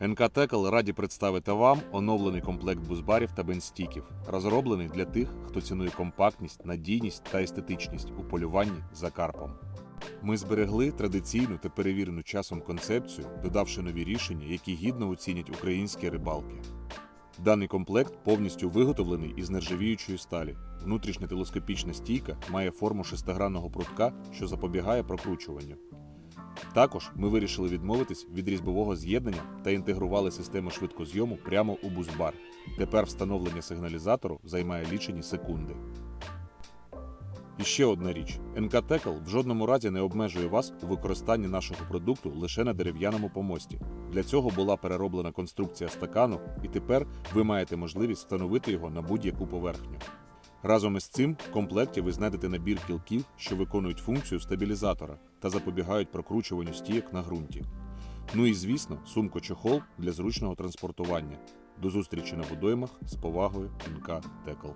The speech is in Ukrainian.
НК Текл раді представити вам оновлений комплект бузбарів та бенстіків, розроблений для тих, хто цінує компактність, надійність та естетичність у полюванні за карпом. Ми зберегли традиційну та перевірену часом концепцію, додавши нові рішення, які гідно оцінять українські рибалки. Даний комплект повністю виготовлений із нержавіючої сталі. Внутрішня телескопічна стійка має форму шестигранного прутка, що запобігає прокручуванню. Також ми вирішили відмовитись від різьбового з'єднання та інтегрували систему швидкозйому прямо у бузбар. Тепер встановлення сигналізатору займає лічені секунди. І ще одна річ: НК Текл в жодному разі не обмежує вас у використанні нашого продукту лише на дерев'яному помості. Для цього була перероблена конструкція стакану, і тепер ви маєте можливість встановити його на будь-яку поверхню. Разом із цим в комплекті ви знайдете набір кілків, що виконують функцію стабілізатора та запобігають прокручуванню стійок на ґрунті. Ну і звісно, сумко-чохол для зручного транспортування. До зустрічі на водоймах з повагою НК Текл.